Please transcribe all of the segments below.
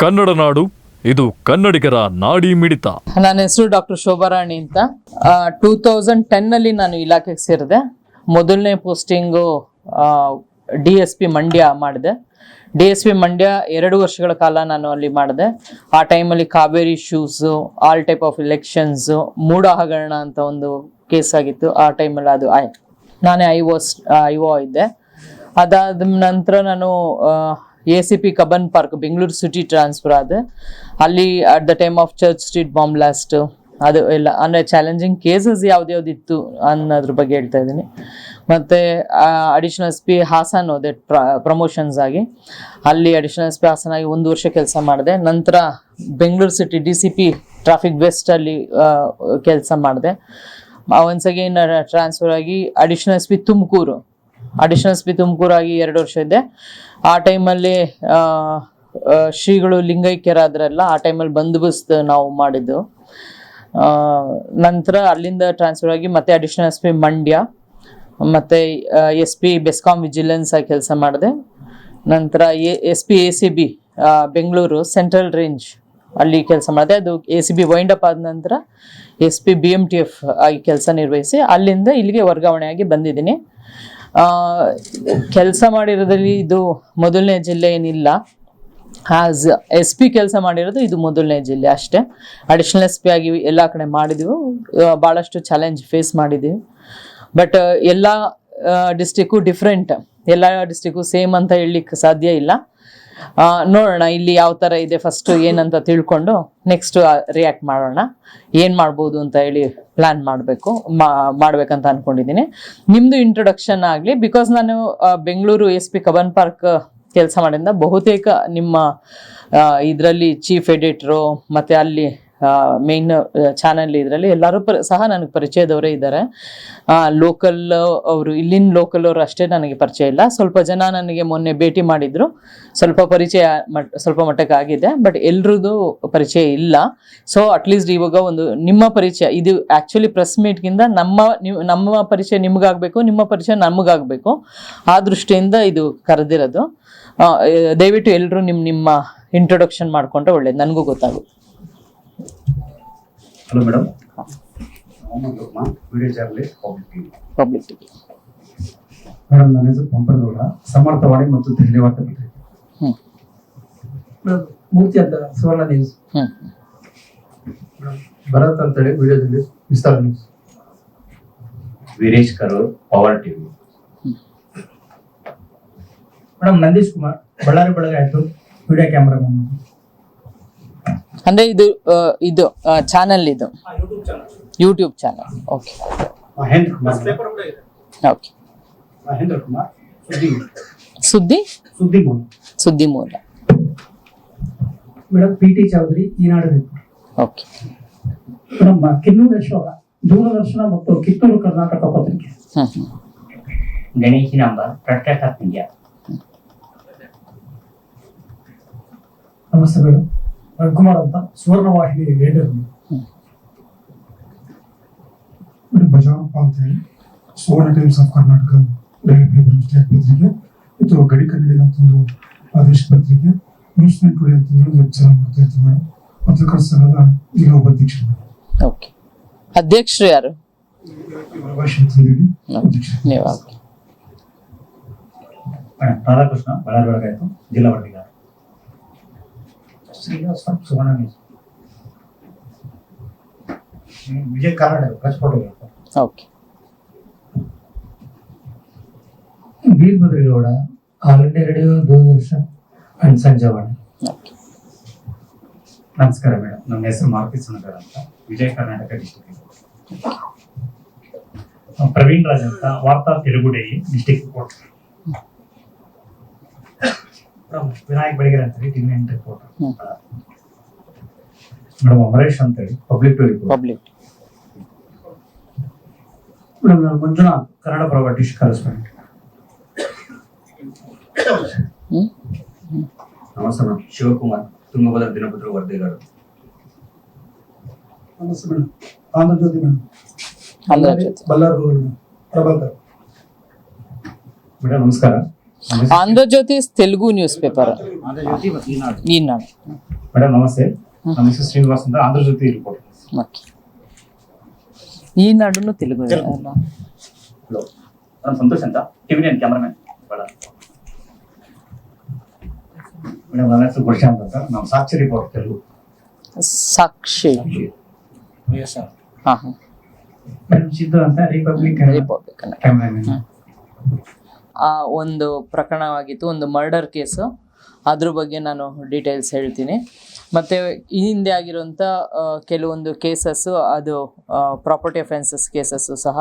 ಕನ್ನಡ ನಾಡು, ಇದು ಕನ್ನಡಿಗರ ನಾಡಿ ಮಿಡಿತ. ನನ್ನ ಹೆಸರು ಡಾಕ್ಟರ್ ಶೋಭಾರಾಣಿ ಅಂತ. ಟೂ ತೌಸಂಡ್ ಟೆನ್ನಲ್ಲಿ ನಾನು ಇಲಾಖೆಗೆ ಸೇರಿದೆ. ಮೊದಲನೇ posting D S P Mandya ಮಾಡಿದೆ. ಡಿ ಎಸ್ ಪಿ ಮಂಡ್ಯ ಎರಡು ವರ್ಷಗಳ ಕಾಲ ನಾನು ಅಲ್ಲಿ ಮಾಡಿದೆ. ಆ ಟೈಮಲ್ಲಿ Kaveri issues all type of elections MUDA ಹಗರಣ ಅಂತ ಒಂದು ಕೇಸ್ ಆಗಿತ್ತು. ಆ ಟೈಮಲ್ಲಿ ಅದು ನಾನೇ ಐ ವಾಸ್ ಐ ಇದ್ದೆ. ಅದಾದ ನಂತರ ನಾನು A C P Cubbon Park Bengaluru city transfer ಆದೆ. ಅಲ್ಲಿ at the time of Church Street bomb blast ಅದು ಎಲ್ಲ, ಅಂದರೆ ಚಾಲೆಂಜಿಂಗ್ ಕೇಸಸ್ ಯಾವ್ದು ಇತ್ತು ಅನ್ನೋದ್ರ ಬಗ್ಗೆ ಹೇಳ್ತಾ ಇದ್ದೀನಿ. ಮತ್ತು ಅಡಿಷನಲ್ ಎಸ್ ಪಿ ಹಾಸನ್ ಹೋದೆ ಪ್ರಮೋಷನ್ಸ್ ಆಗಿ. ಅಲ್ಲಿ ಅಡಿಷನಲ್ ಎಸ್ ಪಿ ಹಾಸನ್ ಆಗಿ ಒಂದು ವರ್ಷ ಕೆಲಸ ಮಾಡಿದೆ. ನಂತರ Bengaluru city D C P traffic ವೆಸ್ಟಲ್ಲಿ ಕೆಲಸ ಮಾಡಿದೆ. ಒನ್ಸ್ ಅಗೇನ್ ಟ್ರಾನ್ಸ್ಫರ್ ಆಗಿ additional S P Tumakuru. Additional B ತುಮಕೂರಾಗಿ ಎರಡು ವರ್ಷ ಇದ್ದೆ ಆ ಟೈಮಲ್ಲಿ ಶ್ರೀಗಳು ಲಿಂಗೈಕ್ಯರಾದ್ರಲ್ಲ ಆ ಟೈಮಲ್ಲಿ ಬಂದೋಬಸ್ತ್ ನಾವು ಮಾಡಿದ್ದು. ನಂತರ ಅಲ್ಲಿಂದ ಟ್ರಾನ್ಸ್ಫರ್ ಆಗಿ ಮತ್ತೆ ಅಡಿಷನಲ್ ಎಸ್ ಪಿ ಮಂಡ್ಯ, ಮತ್ತು ಎಸ್ ಪಿ ಬೆಸ್ಕಾಂ ವಿಜಿಲೆನ್ಸ್ ಆಗಿ ಕೆಲಸ ಮಾಡಿದೆ. ನಂತರ A S P A C B Bengaluru central range ಅಲ್ಲಿ ಕೆಲಸ ಮಾಡಿದೆ. ಅದು A C B wind up ಆದ ನಂತರ S P B M T F ಆಗಿ ಕೆಲಸ ನಿರ್ವಹಿಸಿ ಅಲ್ಲಿಂದ ಇಲ್ಲಿಗೆ ವರ್ಗಾವಣೆಯಾಗಿ ಬಂದಿದ್ದೀನಿ. ಕೆಲಸ ಮಾಡಿರೋದ್ರಲ್ಲಿ ಇದು ಮೊದಲನೇ ಜಿಲ್ಲೆ ಏನಿಲ್ಲ. ಆಸ್ ಎಸ್ ಪಿ ಕೆಲಸ ಮಾಡಿರೋದು ಇದು ಮೊದಲನೇ ಜಿಲ್ಲೆ ಅಷ್ಟೇ. ಅಡಿಷನಲ್ ಎಸ್ ಪಿ ಆಗಿ ಎಲ್ಲ ಕಡೆ ಮಾಡಿದೀವಿ. ಭಾಳಷ್ಟು ಚಾಲೆಂಜ್ ಫೇಸ್ ಮಾಡಿದ್ದೀವಿ ಬಟ್ ಎಲ್ಲ ಡಿಸ್ಟಿಕ್ಕು ಡಿಫ್ರೆಂಟ್ ಎಲ್ಲ ಡಿಸ್ಟಿಕ್ಕು ಸೇಮ್ ಅಂತ ಹೇಳಲಿಕ್ಕೆ ಸಾಧ್ಯ ಇಲ್ಲ. ನೋಡೋಣ ಇಲ್ಲಿ ಯಾವ ಥರ ಇದೆ ಫಸ್ಟ್ ಏನಂತ ತಿಳ್ಕೊಂಡು ನೆಕ್ಸ್ಟ್ ರಿಯಾಕ್ಟ್ ಮಾಡೋಣ. ಏನು ಮಾಡ್ಬೋದು ಅಂತ ಹೇಳಿ ಪ್ಲ್ಯಾನ್ ಮಾಡಬೇಕು ಮಾಡ್ಬೇಕಂತ ಅನ್ಕೊಂಡಿದ್ದೀನಿ. ನಿಮ್ಮದು ಇಂಟ್ರೊಡಕ್ಷನ್ ಆಗಲಿ ಬಿಕಾಸ್ ನಾನು Bengaluru S P Cubbon Park ಕೆಲಸ ಮಾಡಿಂದ ಬಹುತೇಕ ನಿಮ್ಮ ಇದರಲ್ಲಿ ಚೀಫ್ ಎಡಿಟ್ರು ಮತ್ತು ಅಲ್ಲಿ ಮೇನ್ ಚಾನಲ್ ಇದರಲ್ಲಿ ಎಲ್ಲರೂ ಸಹ ನನಗೆ ಪರಿಚಯದವರೇ ಇದ್ದಾರೆ. ಲೋಕಲ್ ಅವರು, ಇಲ್ಲಿನ ಲೋಕಲ್ ಅವರು ಅಷ್ಟೇ ನನಗೆ ಪರಿಚಯ ಇಲ್ಲ. ಸ್ವಲ್ಪ ಜನ ನನಗೆ ಮೊನ್ನೆ ಭೇಟಿ ಮಾಡಿದ್ರು. ಸ್ವಲ್ಪ ಪರಿಚಯ ಸ್ವಲ್ಪ ಮಟ್ಟಕ್ಕೆ ಆಗಿದೆ. ಬಟ್ ಎಲ್ರದ್ದು ಪರಿಚಯ ಇಲ್ಲ. ಸೊ ಅಟ್ಲೀಸ್ಟ್ ಇವಾಗ ಒಂದು ನಿಮ್ಮ ಪರಿಚಯ, ಇದು ಆ್ಯಕ್ಚುಲಿ ಪ್ರೆಸ್ ಮೀಟ್ಗಿಂತ ನಮ್ಮ ನಿಮ್ಮ ಪರಿಚಯ ನಿಮಗಾಗಬೇಕು, ನಿಮ್ಮ ಪರಿಚಯ ನಮಗಾಗಬೇಕು. ಆ ದೃಷ್ಟಿಯಿಂದ ಇದು ಕರೆದಿರೋದು. ದಯವಿಟ್ಟು ಎಲ್ಲರೂ ನಿಮ್ಮ ನಿಮ್ಮ ಇಂಟ್ರೊಡಕ್ಷನ್ ಮಾಡಿಕೊಂಡ್ರೆ ಒಳ್ಳೇದು. ನನಗೂ ಗೊತ್ತಾಗುತ್ತೆ. Hello madam. Mohammed Usman video journalist public TV public madam ನನ್ನ ಹೆಸರು ಪಂಪನಗೌಡ. ಸಮರ್ಥವಾಣಿ ಮತ್ತು ಧನ್ಯವಾದ ಪತ್ರಿಕೆ. ಮೇಡಮ್, ಮೂರ್ತಿ ಅಂತ ಸುವರ್ಣ ನ್ಯೂಸ್ ಭರತ್ ಅಂತ ಹೇಳಿ ವಿಡಿಯೋದಲ್ಲಿ Vistara news Veeresh Karur power TV. Madam Nandeesh Kumar Ballari ಬೆಳಗಾಯಿತು ಆಯ್ತು. ವಿಡಿಯೋ ಕ್ಯಾಮ್ರಾ ಅಂದರೆ ಇದು ಇದು ಚಾನಲ್ ಇದು. ಯೂಟ್ಯೂಬ್ ಚಾನಲ್ ಓಕೆ ಓಕೆ ಸುದ್ದಿ ಸುದ್ದಿ? ಸುದ್ದಿ ಮೂಲ. ಸುದ್ದಿ ಮೂಲ. Madam P T Choudhary Eenadu okay madam Kinnooreshwara Doordarshan ಮತ್ತು ಕಿತ್ತೂರು ಕರ್ನಾಟಕ ಪತ್ರಿಕೆ. ಗಣೇಶಿ ನಂಬರ್ ಮೀಡಿಯಾ ನಮಸ್ತೆ ಮೇಡಮ್ ರವಿಕುಮಾರ್ ಅಂತ ಸುವರ್ಣ ವಾಹಿನಿ ಲೀಡರ್ ಬಜಾರಪ್ಪ ಅಂತ ಹೇಳಿ Suvarna Times of Karnataka daily paper state ಪತ್ರಿಕೆ ಮತ್ತು ಗಡಿ ಕನ್ನಡಿಗ ಅಂತ ಒಂದು ಪ್ರಾದೇಶಿಕ ಪತ್ರಿಕೆ ನ್ಯೂಸ್ ನೈನ್ ಟುಡೇ ಅಂತ ಹೇಳಿ ವೆಬ್ ಚಾನಲ್ ಮಾಡ್ತಾ ಇರ್ತೀವಿ ಮೇಡಮ್ ಪತ್ರಕರ್ತ ಸಂಘದ ಈಗ ಉಪಾಧ್ಯಕ್ಷರು ಓಕೆ. ಅಧ್ಯಕ್ಷರು ಯಾರು? ರಾಧಾಕೃಷ್ಣ ಬಳ್ಳಾರಿ ಬೆಳಗ್ಗೆ ಆಯ್ತು. ಜಿಲ್ಲಾ ವರದಿಗಾರ Srinivasa Suvarna news Vijay Kannada press photographer okay Veerabhadragouda all India radio Doordarshan and Sanjavani okay ನಮಸ್ಕಾರ ಮೇಡಮ್ ನನ್ನ ಹೆಸರು ಮಾರುತಿ ಸುನಗರ್ ಅಂತ ವಿಜಯ ಕರ್ನಾಟಕ ಡಿಸ್ಟಿಕ್ ಪ್ರವೀಣ್ ರಾಜ್ ಅಂತ Vartha Telugu daily district report Vinayak Belagere ಅಂತೇಳಿ TV nine report hmm. Madam Amaresh ಅಂತೇಳಿ public to report public madam ನಾನು Manjunath Kannada Prabha district correspondent ಹ್ಞೂ ನಮಸ್ತೆ ಮೇಡಮ್ ಶಿವಕುಮಾರ್ ತುಂಗಭದ್ರಾ ದಿನಪತ್ರ ವರದಿಗಾರರು ನಮಸ್ತೆ madam Andhra Jyothi madam Andhra Jyothi. Ballari madam Prabhakar madam ನಮಸ್ಕಾರ Andhra Jyothi Telugu news paper Andhra Jyothi ಮತ್ತು ಈನಾಡು ಈನಾಡು ಮೇಡಮ್ ನಮಸ್ತೆ ನಮ್ಮ ಹೆಸರು ಶ್ರೀನಿವಾಸ್ ಅಂತ ಆಂಧ್ರ ಜೊತೆ ರಿಪೋರ್ಟ್ ಓಕೆ ಈ ನಾಡುನು ತೆಲುಗು ಅಲ್ಲ ಹಲೋ ನಾನು ಸಂತೋಷ್ ಅಂತ ಟಿವಿ ನೈನ್ ಆ ಒಂದು ಪ್ರಕರಣವಾಗಿತ್ತು, ಒಂದು ಮರ್ಡರ್ ಕೇಸು ಅದ್ರ ಬಗ್ಗೆ ನಾನು ಡೀಟೇಲ್ಸ್ ಹೇಳ್ತೀನಿ. ಮತ್ತು ಈ ಹಿಂದೆ ಆಗಿರುವಂಥ ಕೆಲವೊಂದು ಕೇಸಸ್ಸು ಅದು ಪ್ರಾಪರ್ಟಿ ಅಫೆನ್ಸಸ್ ಕೇಸಸ್ಸು ಸಹ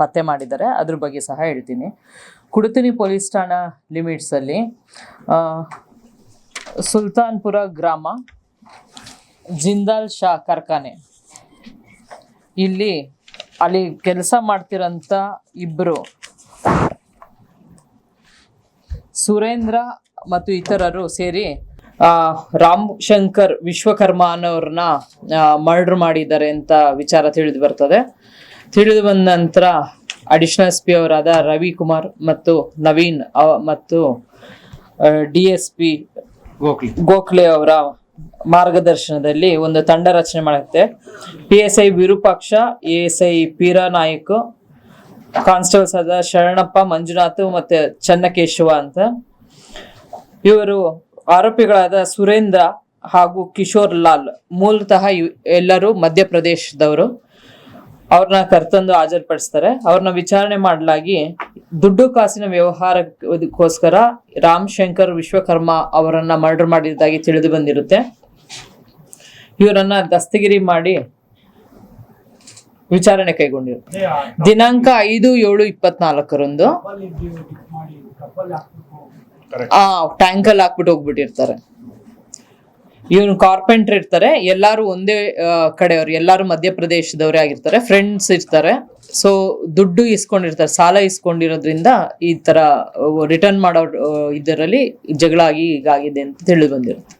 ಪತ್ತೆ ಮಾಡಿದ್ದಾರೆ. ಅದ್ರ ಬಗ್ಗೆ ಸಹ ಹೇಳ್ತೀನಿ. ಕುಡುತಿನಿ ಪೊಲೀಸ್ ಠಾಣಾ ಲಿಮಿಟ್ಸಲ್ಲಿ ಸುಲ್ತಾನ್ಪುರ ಗ್ರಾಮ, ಜಿಂದಾಲ್ ಶಾ ಕಾರ್ಖಾನೆ. ಇಲ್ಲಿ, ಅಲ್ಲಿ ಕೆಲಸ ಮಾಡ್ತಿರೋಂಥ ಇಬ್ಬರು ಸುರೇಂದ್ರ ಮತ್ತು ಇತರರು ಸೇರಿ ರಾಮ್ ಶಂಕರ್ ವಿಶ್ವಕರ್ಮ ಅನ್ನೋರನ್ನ ಮರ್ಡರ್ ಮಾಡಿದ್ದಾರೆ ಅಂತ ವಿಚಾರ ತಿಳಿದು ಬರ್ತದೆ. ತಿಳಿದು ಬಂದ ನಂತರ ಅಡಿಷನಲ್ ಎಸ್ ಪಿ ಅವರಾದ ರವಿಕುಮಾರ್ ಮತ್ತು ನವೀನ್ ಮತ್ತು ಡಿ ಎಸ್ ಪಿ ಗೋಖಲೆ ಅವರ ಮಾರ್ಗದರ್ಶನದಲ್ಲಿ ಒಂದು ತಂಡ ರಚನೆ ಮಾಡುತ್ತೆ. P S I Virupaksha A S I Peera Naik constables ಆದ ಶರಣಪ್ಪ, ಮಂಜುನಾಥ್ ಮತ್ತೆ ಚನ್ನಕೇಶವ ಅಂತ. ಇವರು ಆರೋಪಿಗಳಾದ ಸುರೇಂದ್ರ ಹಾಗೂ ಕಿಶೋರ್ ಲಾಲ್, ಮೂಲತಃ ಎಲ್ಲರೂ ಮಧ್ಯಪ್ರದೇಶದವರು. ಅವ್ರನ್ನ ಕರ್ತಂದು ಹಾಜರುಪಡಿಸ್ತಾರೆ. ಅವ್ರನ್ನ ವಿಚಾರಣೆ ಮಾಡಲಾಗಿ ದುಡ್ಡು ಕಾಸಿನ ವ್ಯವಹಾರಕ್ಕೋಸ್ಕರ ರಾಮ್ ಶಂಕರ್ ವಿಶ್ವಕರ್ಮ ಅವರನ್ನ ಮರ್ಡರ್ ಮಾಡಿದ್ದಾಗಿ ತಿಳಿದು ಬಂದಿರುತ್ತೆ. ಇವರನ್ನ ದಸ್ತಗಿರಿ ಮಾಡಿ ವಿಚಾರಣೆ ಕೈಗೊಂಡಿರುತ್ತೆ ದಿನಾಂಕ ಐದು ಏಳು ಇಪ್ಪತ್ನಾಲ್ಕರಂದು ಆ ಟ್ಯಾಂಕಲ್ ಹಾಕ್ಬಿಟ್ಟು ಹೋಗ್ಬಿಟ್ಟಿರ್ತಾರೆ. ಇವನು ಕಾರ್ಪೆಂಟರ್ ಇರ್ತಾರೆ. ಎಲ್ಲಾರು ಒಂದೇ ಕಡೆಯವರು ಕಡೆಯವ್ರು. ಎಲ್ಲಾರು ಮಧ್ಯಪ್ರದೇಶದವರೇ ಆಗಿರ್ತಾರೆ. ಫ್ರೆಂಡ್ಸ್ ಇರ್ತಾರೆ. ಸೊ ದುಡ್ಡು ಇಸ್ಕೊಂಡಿರ್ತಾರೆ. ಸಾಲ ಇಸ್ಕೊಂಡಿರೋದ್ರಿಂದ ಈ ತರ ರಿಟರ್ನ್ ಮಾಡೋ ಇದರಲ್ಲಿ ಜಗಳ ಆಗಿ ಈಗಾಗಿದೆ ಅಂತ ತಿಳಿದು ಬಂದಿರುತ್ತೆ.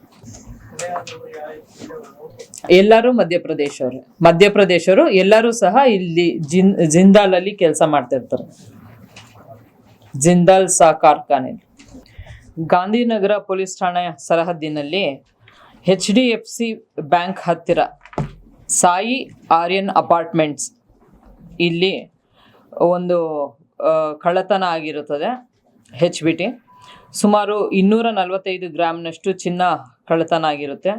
ಎಲ್ಲರೂ ಮಧ್ಯಪ್ರದೇಶವರು. ಮಧ್ಯಪ್ರದೇಶರು ಎಲ್ಲರೂ ಸಹ ಇಲ್ಲಿ ಜಿನ್, ಜಿಂದಾಲಲ್ಲಿ ಕೆಲಸ ಮಾಡ್ತಿರ್ತಾರೆ ಜಿಂದಾಲ್ ಸಹ ಕಾರ್ಖಾನೆ. ಗಾಂಧಿನಗರ ಪೊಲೀಸ್ ಠಾಣೆ ಸರಹದ್ದಿನಲ್ಲಿ H D F C bank ಹತ್ತಿರ ಸಾಯಿ ಆರ್ಯನ್ ಅಪಾರ್ಟ್ಮೆಂಟ್ಸ್. ಇಲ್ಲಿ ಒಂದು ಕಳ್ಳತನ ಆಗಿರುತ್ತದೆ ಹೆಚ್ ಬಿ ಟಿ. ಸುಮಾರು ಇನ್ನೂರ ನಲವತ್ತೈದು ಗ್ರಾಮ್ನಷ್ಟು ಚಿನ್ನ ಕಳ್ಳತನ ಆಗಿರುತ್ತೆ.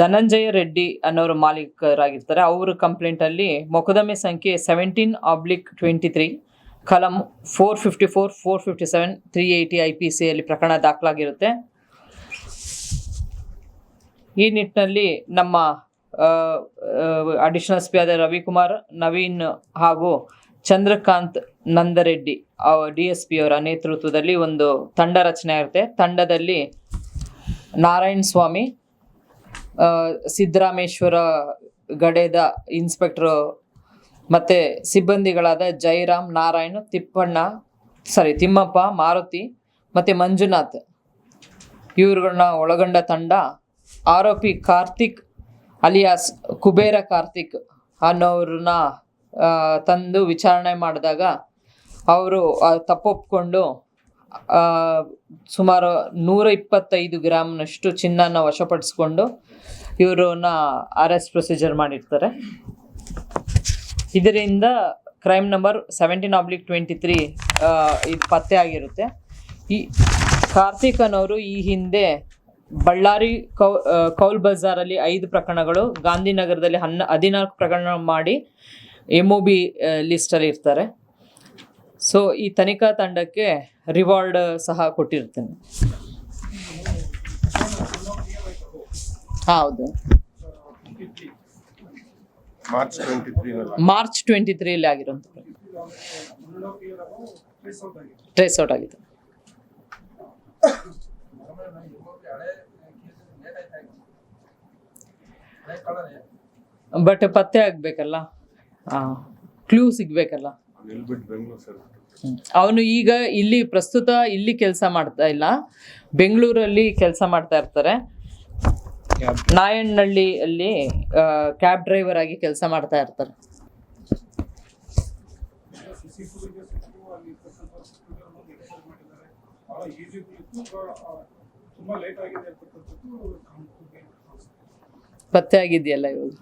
ಧನಂಜಯ ರೆಡ್ಡಿ ಅನ್ನೋರು ಮಾಲೀಕರಾಗಿರ್ತಾರೆ. ಅವರ ಕಂಪ್ಲೇಂಟಲ್ಲಿ ಮೊಕದಮೆ ಸಂಖ್ಯೆ ಸೆವೆಂಟೀನ್ ಆಬ್ಲಿಕ್ ಟ್ವೆಂಟಿ ತ್ರೀ ಕಲಂ four fifty four four fifty seven three eighty I P ಸಿಯಲ್ಲಿ ಪ್ರಕರಣ ದಾಖಲಾಗಿರುತ್ತೆ. ಈ ನಿಟ್ಟಿನಲ್ಲಿ ನಮ್ಮ ಅಡಿಷನಲ್ ಎಸ್ ಪಿ ಆದ ರವಿಕುಮಾರ್, ನವೀನ್ ಹಾಗೂ Chandrakanth Nandareddy D S P ಅವರ ನೇತೃತ್ವದಲ್ಲಿ ಒಂದು ತಂಡ ರಚನೆ ಆಗುತ್ತೆ. ತಂಡದಲ್ಲಿ ನಾರಾಯಣ ಸ್ವಾಮಿ ಸಿದ್ದರಾಮೇಶ್ವರ ಗಡೆದ ಇನ್ಸ್ಪೆಕ್ಟ್ರು ಮತ್ತು ಸಿಬ್ಬಂದಿಗಳಾದ ಜೈರಾಮ್ ನಾರಾಯಣ್ ತಿಪ್ಪಣ್ಣ ಸಾರಿ ತಿಮ್ಮಪ್ಪ ಮಾರುತಿ ಮತ್ತು ಮಂಜುನಾಥ್. ಇವರುಗಳನ್ನ ಒಳಗೊಂಡ ತಂಡ ಆರೋಪಿ ಕಾರ್ತಿಕ್ ಅಲಿಯಾಸ್ ಕುಬೇರ ಕಾರ್ತಿಕ್ ಅನ್ನೋರನ್ನ ತಂದು ವಿಚಾರಣೆ ಮಾಡಿದಾಗ ಅವರು ತಪ್ಪೊಪ್ಕೊಂಡು ಆ, ಸುಮಾರು ನೂರ ಇಪ್ಪತ್ತೈದು ಗ್ರಾಮ್ನಷ್ಟು ಚಿನ್ನನ ವಶಪಡಿಸ್ಕೊಂಡು ಇವರನ್ನ ಎಸ್ ಪ್ರೊಸೀಜರ್ ಮಾಡಿರ್ತಾರೆ. ಇದರಿಂದ crime number seventeen oblique twenty three ಇದು ಪತ್ತೆ ಆಗಿರುತ್ತೆ. ಈ ಕಾರ್ತಿಕನ್ ಅವರು ಈ ಹಿಂದೆ ಬಳ್ಳಾರಿ ಕೌ ಕೌಲ್ ಬಜಾರಲ್ಲಿ ಐದು ಪ್ರಕರಣಗಳು, ಗಾಂಧಿನಗರದಲ್ಲಿ ಹನ್ನ, ಹದಿನಾಲ್ಕು ಪ್ರಕರಣ ಮಾಡಿ ಎಂ ಒ ಬಿ ಲಿಸ್ಟಲ್ಲಿ ಇರ್ತಾರೆ. ಸೊ ಈ ತನಿಖಾ ತಂಡಕ್ಕೆ ರಿವಾರ್ಡ್ ಸಹ ಕೊಟ್ಟಿರ್ತೇನೆ ಹೌದು. ಮಾರ್ಚ್ ಟ್ವೆಂಟಿ ತ್ರೀಲಿ ಆಗಿರೋಂಥ ಟ್ರೇಸ್ ಔಟ್ ಆಗಿದೆ. ಬಟ್ ಪತ್ತೆ ಆಗ್ಬೇಕಲ್ಲ? ಕ್ಲೂ ಸಿಗ್ಬೇಕಲ್ಲ? ನಿಲ್ಬಿಟ್ಟು ಬೆಂಗಳೂರು ಸರ್ ಅವನು ಈಗ ಇಲ್ಲಿ ಪ್ರಸ್ತುತ ಇಲ್ಲಿ ಕೆಲಸ ಮಾಡ್ತಾ ಇಲ್ಲ. ಬೆಂಗಳೂರಲ್ಲಿ ಕೆಲಸ ಮಾಡ್ತಾ ಇರ್ತಾರೆ. ನಾಯಣ್ಣಹಳ್ಳಿಯಲ್ಲಿ ಕ್ಯಾಬ್ ಡ್ರೈವರ್ ಆಗಿ ಕೆಲಸ ಮಾಡ್ತಾ ಇರ್ತಾರೆ. ಪತ್ತೆ ಆಗಿದೆಯಲ್ಲ ಇವಾಗ?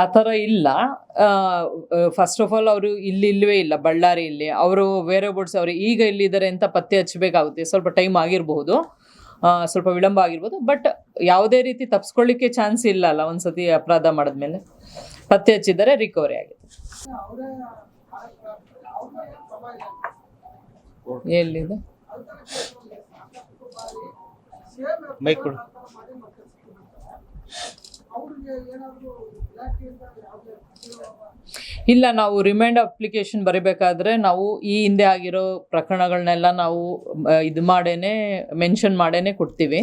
ಆ ಥರ ಇಲ್ಲ. ಫಸ್ಟ್ ಆಫ್ ಆಲ್ ಅವರು ಇಲ್ಲಿ ಇಲ್ಲವೇ ಇಲ್ಲ, ಬಳ್ಳಾರಿ ಇಲ್ಲಿ. ಅವರು ಬೇರೆ ಬೋರ್ಡ್ಸ್ ಅವರು ಈಗ ಇಲ್ಲಿದ್ದಾರೆ ಅಂತ ಪತ್ತೆ ಹಚ್ಚಬೇಕಾಗುತ್ತೆ. ಸ್ವಲ್ಪ ಟೈಮ್ ಆಗಿರಬಹುದು ಸ್ವಲ್ಪ ವಿಳಂಬ ಆಗಿರ್ಬೋದು. ಬಟ್ ಯಾವುದೇ ರೀತಿ ತಪ್ಪಿಸ್ಕೊಳ್ಳಿಕ್ಕೆ ಚಾನ್ಸ್ ಇಲ್ಲ ಅಲ್ಲ ಒಂದ್ಸತಿ ಅಪರಾಧ ಮಾಡಿದ್ಮೇಲೆ. ಪತ್ತೆ ಹಚ್ಚಿದ್ದಾರೆ ರಿಕವರಿ ಆಗಿದೆ. ಎಲ್ಲಿದೆ? ಮೈಕ್ ಕೊಡು. ಇಲ್ಲ ನಾವು ರಿಮೈಂಡ್ ಅಪ್ಲಿಕೇಶನ್ ಬರಿಬೇಕಾದ್ರೆ ನಾವು ಈ ಹಿಂದೆ ಆಗಿರೋ ಪ್ರಕರಣಗಳನ್ನೆಲ್ಲ ನಾವು ಇದು ಮಾಡೇ ಮೆನ್ಷನ್ ಮಾಡೇ ಕೊಡ್ತೀವಿ.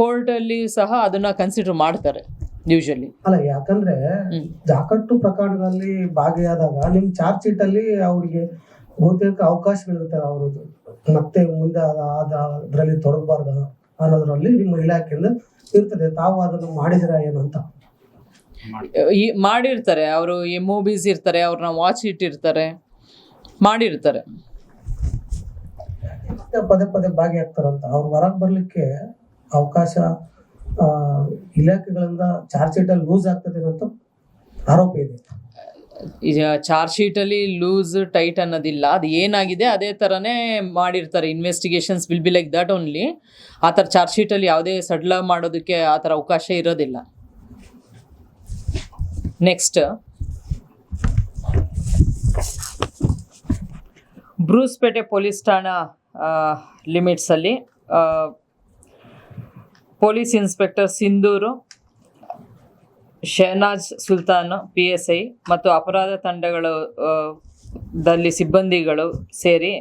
ಕೋರ್ಟಲ್ಲಿ ಸಹ ಅದನ್ನ ಕನ್ಸಿಡರ್ ಮಾಡ್ತಾರೆ ಯೂಶಲಿ ಅಲ್ಲ ಯಾಕಂದ್ರೆ. ಜಾಕಟ್ಟು ಪ್ರಕರಣದಲ್ಲಿ ಭಾಗಿಯಾದಾಗ ನಿಮ್ ಚಾರ್ಜ್ ಶೀಟ್ ಅಲ್ಲಿ ಅವರಿಗೆ ಬಹುತೇಕ ಅವಕಾಶಗಳಿರುತ್ತೆ ಅವ್ರದ್ದು ಮತ್ತೆ ಮುಂದೆ ಅದರಲ್ಲಿ ತೊಡಗಬಾರ್ದ. ಅನ್ನೋದ್ರಲ್ಲಿ ನಿಮ್ಮ ಇಲಾಖೆಯಿಂದ ಇರ್ತದೆ. ತಾವು ಅದನ್ನು ಮಾಡಿದಿರ ಅಂತ? ಈ ಮಾಡಿರ್ತಾರೆ. ಅವರು ಎಂ ಮೂವೀಸ್ ಇರ್ತಾರೆ ಅವ್ರನ್ನ ವಾಚ್ ಇಟ್ಟಿರ್ತಾರೆ ಮಾಡಿರ್ತಾರೆ. ಪದೇ ಪದೇ ಭಾಗಿಯಾಗ್ತಾರಂತ? ಅವ್ರು ಹೊರಗೆ ಬರ್ಲಿಕ್ಕೆ ಅವಕಾಶ ಇಲಾಖೆಗಳಿಂದ ಚಾರ್ಜ್ ಶೀಟ್ ಅಲ್ಲಿ ಲೂಸ್ ಆಗ್ತದೆ ಅಂತ ಆರೋಪ ಇದೆ. ಚಾರ್ಜ್ ಶೀಟಲ್ಲಿ ಲೂಸ್ ಟೈಟ್ ಅನ್ನೋದಿಲ್ಲ. ಅದು ಏನಾಗಿದೆ, ಅದೇ ಥರನೇ ಮಾಡಿರ್ತಾರೆ. Investigations will be like that only ಆ ಥರ ಚಾರ್ಜ್ ಶೀಟಲ್ಲಿ ಯಾವುದೇ ಸಡ್ಲ ಮಾಡೋದಕ್ಕೆ ಆ ಥರ ಅವಕಾಶ ಇರೋದಿಲ್ಲ. ನೆಕ್ಸ್ಟ್ ಬ್ರೂಸ್ಪೇಟೆ ಪೊಲೀಸ್ ಠಾಣಾ ಲಿಮಿಟ್ಸಲ್ಲಿ police inspector Sindhuru Shahnaz Sultan, P S I ಮತ್ತು ಅಪರಾಧ ತಂಡಗಳು ದಲ್ಲಿ ಸಿಬ್ಬಂದಿಗಳು ಸೇರಿ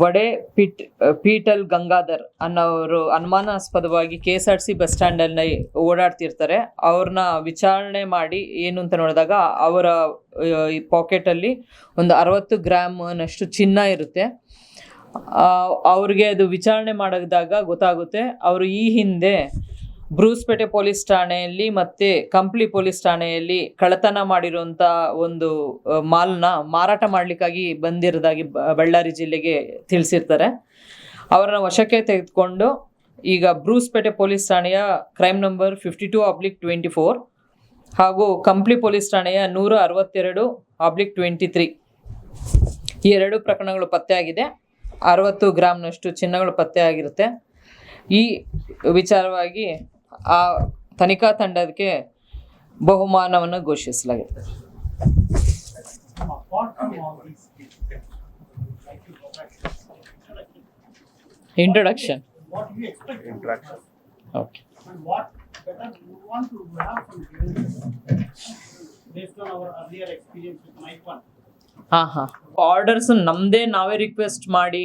ವಡೆ ಪಿಟ್ ಪೀಟಲ್ ಗಂಗಾಧರ್ ಅನ್ನೋರು ಅನುಮಾನಾಸ್ಪದವಾಗಿ K S R T C ಸ್ಟ್ಯಾಂಡಲ್ಲಿ ಓಡಾಡ್ತಿರ್ತಾರೆ. ಅವ್ರನ್ನ ವಿಚಾರಣೆ ಮಾಡಿ ಏನು ಅಂತ ನೋಡಿದಾಗ ಅವರ ಪಾಕೆಟಲ್ಲಿ ಒಂದು ಅರವತ್ತು ಗ್ರಾಮ್ನಷ್ಟು ಚಿನ್ನ ಇರುತ್ತೆ. ಅವ್ರಿಗೆ ಅದು ವಿಚಾರಣೆ ಮಾಡಿದಾಗ ಗೊತ್ತಾಗುತ್ತೆ. ಅವರು ಈ ಹಿಂದೆ ಬ್ರೂಸ್ಪೇಟೆ ಪೊಲೀಸ್ ಠಾಣೆಯಲ್ಲಿ ಮತ್ತೆ ಕಂಪ್ಲಿ ಪೊಲೀಸ್ ಠಾಣೆಯಲ್ಲಿ ಕಳ್ಳತನ ಮಾಡಿರುವಂತ ಒಂದು ಮಾಲ್ನ ಮಾರಾಟ ಮಾಡಲಿಕ್ಕಾಗಿ ಬಂದಿರೋದಾಗಿ ಬಳ್ಳಾರಿ ಜಿಲ್ಲೆಗೆ ತಿಳಿಸಿರ್ತಾರೆ. ಅವರನ್ನ ವಶಕ್ಕೆ ತೆಗೆದುಕೊಂಡು ಈಗ ಬ್ರೂಸ್ಪೇಟೆ ಪೊಲೀಸ್ ಠಾಣೆಯ crime number fifty two oblique twenty four ಹಾಗೂ ಕಂಪ್ಲಿ ಪೊಲೀಸ್ ಠಾಣೆಯ ನೂರ ಅರವತ್ತೆರಡು ಅಬ್ಲಿಕ್ ಟ್ವೆಂಟಿ ತ್ರೀ ಈ ಎರಡು ಪ್ರಕರಣಗಳು ಪತ್ತೆಯಾಗಿದೆ ಅರವತ್ತು ಗ್ರಾಮ್ನಷ್ಟು ಚಿನ್ನಗಳು ಪತ್ತೆಯಾಗಿರುತ್ತೆ ಈ ವಿಚಾರವಾಗಿ ಆ ತನಿಖಾ ತಂಡಕ್ಕೆ ಬಹುಮಾನವನ್ನು ಘೋಷಿಸಲಾಗಿದೆ introduction What do you expect from Interaction. Okay and what better you want to have from giving based on our earlier experience with Mike One. ಹಾಂ ಹಾಂ ಆರ್ಡರ್ಸ್ ನಮ್ಮದೇ ನಾವೇ ರಿಕ್ವೆಸ್ಟ್ ಮಾಡಿ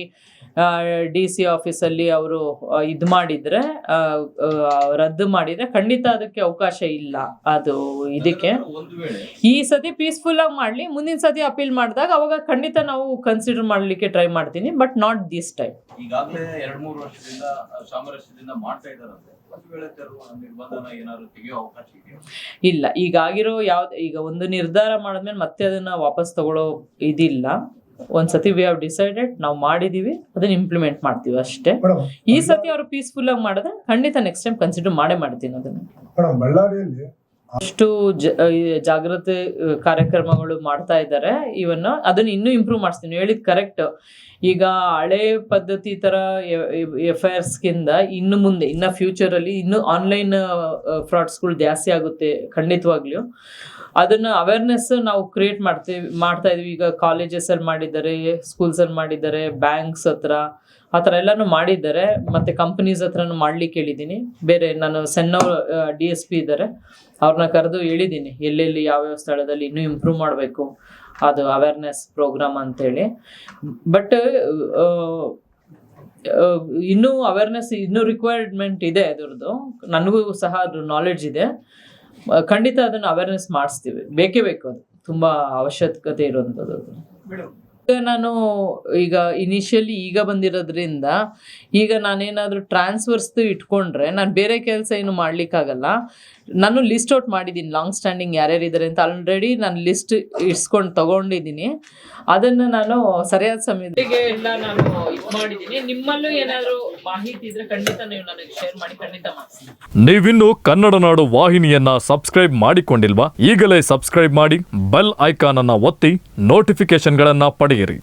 ಡಿ ಸಿ ಆಫೀಸಲ್ಲಿ ಅವರು ಇದು ಮಾಡಿದರೆ ರದ್ದು ಮಾಡಿದರೆ ಖಂಡಿತ ಅದಕ್ಕೆ ಅವಕಾಶ ಇಲ್ಲ. ಅದು ಇದಕ್ಕೆ. ಈ ಸತಿ ಪೀಸ್ಫುಲ್ ಆಗಿ ಮಾಡಲಿ. ಮುಂದಿನ ಸತಿ ಅಪೀಲ್ ಮಾಡಿದಾಗ ಅವಾಗ ಖಂಡಿತ ನಾವು ಕನ್ಸಿಡರ್ ಮಾಡಲಿಕ್ಕೆ ಟ್ರೈ ಮಾಡ್ತೀನಿ ಬಟ್ ನಾಟ್ ದಿಸ್ ಟೈಮ್ ಈಗಾಗಲೇ ಎರಡು ಮೂರು ವರ್ಷದಿಂದ ಸಾಮರಸ್ಯದಿಂದ ಮಾಡ್ತಾ ಇಲ್ಲ. ಈಗ ಆಗಿರೋ ಯಾವ್ದು ಈಗ ಒಂದು ನಿರ್ಧಾರ ಮಾಡಿದ್ಮೇಲೆ ಮತ್ತೆ ಅದನ್ನ ವಾಪಸ್ ತಗೊಳ್ಳೋ ಇದಿಲ್ಲ. ಒಂದ್ಸತಿ ವಿ ಹಾವ್ ಡಿಸೈಡೆಡ್ ನಾವು ಮಾಡಿದೀವಿ ಅದನ್ನ ಇಂಪ್ಲಿಮೆಂಟ್ ಮಾಡ್ತೀವಿ ಅಷ್ಟೇ. ಈ ಸತಿ ಅವರು ಪೀಸ್ಫುಲ್ ಆಗಿ ಮಾಡಿದ್ರೆ ಖಂಡಿತ ನೆಕ್ಸ್ಟ್ ಟೈಮ್ ಕನ್ಸಿಡರ್ ಮಾಡೇ ಮಾಡ್ತೀನಿ ಅದನ್ನ. ಎಷ್ಟು ಬಳ್ಳಾರಿಯಲ್ಲಿ ಅಷ್ಟು ಜಾಗೃತಿ ಕಾರ್ಯಕ್ರಮಗಳು ಮಾಡ್ತಾ ಇದ್ದಾರೆ. ಇವನ್ ಅದನ್ನ ಇನ್ನೂ ಇಂಪ್ರೂವ್ ಮಾಡಿಸ್ತೀನಿ. ಹೇಳಿದ್ ಕರೆಕ್ಟ್ ಈಗ ಹಳೆ ಪದ್ಧತಿ ತರ ಎಫ್ ಐ ಆರ್ಸ್ಗಿಂದ ಇನ್ನು ಮುಂದೆ ಇನ್ನ ಫ್ಯೂಚರ್ ಅಲ್ಲಿ ಇನ್ನು ಆನ್ಲೈನ್ ಫ್ರಾಡ್ಸ್ಗಳು ಜಾಸ್ತಿ ಆಗುತ್ತೆ ಖಂಡಿತವಾಗ್ಲೂ. ಅದನ್ನ ಅವೇರ್ನೆಸ್ ನಾವು ಕ್ರಿಯೇಟ್ ಮಾಡ್ತೀವಿ ಮಾಡ್ತಾ ಇದೀವಿ. ಈಗ ಕಾಲೇಜಸ್ ಅಲ್ಲಿ ಮಾಡಿದ್ದಾರೆ ಸ್ಕೂಲ್ಸ್ ಅಲ್ಲಿ ಮಾಡಿದ್ದಾರೆ ಬ್ಯಾಂಕ್ಸ್ ಹತ್ರ, ಆ ಥರ ಎಲ್ಲಾನು ಮಾಡಿದ್ದಾರೆ. ಮತ್ತೆ ಕಂಪನೀಸ್ ಹತ್ರನೂ ಮಾಡ್ಲಿಕ್ಕೆ ಹೇಳಿದ್ದೀನಿ. ಬೇರೆ ನಾನು ಸಣ್ಣ ಡಿ ಎಸ್ ಪಿ ಇದ್ದಾರೆ. ಅವ್ರನ್ನ ಕರೆದು ಹೇಳಿದ್ದೀನಿ. ಎಲ್ಲೆಲ್ಲಿ ಯಾವ್ಯಾವ ಸ್ಥಳದಲ್ಲಿ ಇನ್ನೂ ಇಂಪ್ರೂವ್ ಮಾಡಬೇಕು. ಅದು ಅವೇರ್ನೆಸ್ ಪ್ರೋಗ್ರಾಮ್ ಅಂತೇಳಿ. ಬಟ್ ಇನ್ನೂ ಅವೇರ್ನೆಸ್ ಇನ್ನೂ ರಿಕ್ವೈರ್ಮೆಂಟ್ ಇದೆ ಅದರದ್ದು. ನನಗೂ ಸಹ ಅದು ನಾಲೆಡ್ಜ್ ಇದೆ. ಖಂಡಿತ ಅದನ್ನು ಅವೇರ್ನೆಸ್ ಮಾಡಿಸ್ತೀವಿ. ಬೇಕೇ ಬೇಕು ಅದು. ತುಂಬ ಅವಶ್ಯಕತೆ ಇರುವಂಥದ್ದು ಅದು. ಈಗ ನಾನು ಈಗ ಇನಿಷಿಯಲಿ ಈಗ ಬಂದಿರೋದ್ರಿಂದ ಈಗ ನಾನೇನಾದರೂ ಟ್ರಾನ್ಸ್ಫರ್ಸ್ದು ಇಟ್ಕೊಂಡ್ರೆ ನಾನು ಬೇರೆ ಕೆಲಸ ಏನು ಮಾಡ್ಲಿಕ್ಕಾಗಲ್ಲ. ನಾನು ಲಿಸ್ಟ್ ಔಟ್ ಮಾಡಿದ್ದೀನಿ ಲಾಂಗ್ ಸ್ಟ್ಯಾಂಡಿಂಗ್ ಯಾರ್ಯಾರು ಇದ್ದಾರೆ ಅಂತ ಆಲ್ರೆಡಿ ನಾನು ಲಿಸ್ಟ್ ಇಡ್ಸ್ಕೊಂಡು ತಗೊಂಡಿದ್ದೀನಿ ಅದನ್ನು ನಾನು ಸರಿಯಾದ ಸಮಯಕ್ಕೆ ಎಲ್ಲ ನಾನು ಮಾಡಿದ್ದೀನಿ ನಿಮ್ಮಲ್ಲೂ ಏನಾದರೂ ಮಾಹಿತಿ ಇದ್ರೆ ಖಂಡಿತ ನೀವು ನನಗೆ ಶೇರ್ ಮಾಡಿ ಖಂಡಿತ ಮಾಡಿಸಿ ನೀವಿನ್ನು ಕನ್ನಡ ನಾಡು ವಾಹಿನಿಯನ್ನ ಸಬ್ಸ್ಕ್ರೈಬ್ ಮಾಡಿಕೊಂಡಿಲ್ವಾ? ಈಗಲೇ ಸಬ್ಸ್ಕ್ರೈಬ್ ಮಾಡಿ ಬೆಲ್ ಐಕಾನ್ ಅನ್ನ ಒತ್ತಿ ನೋಟಿಫಿಕೇಶನ್ಗಳನ್ನ ಪಡೆಯಿರಿ.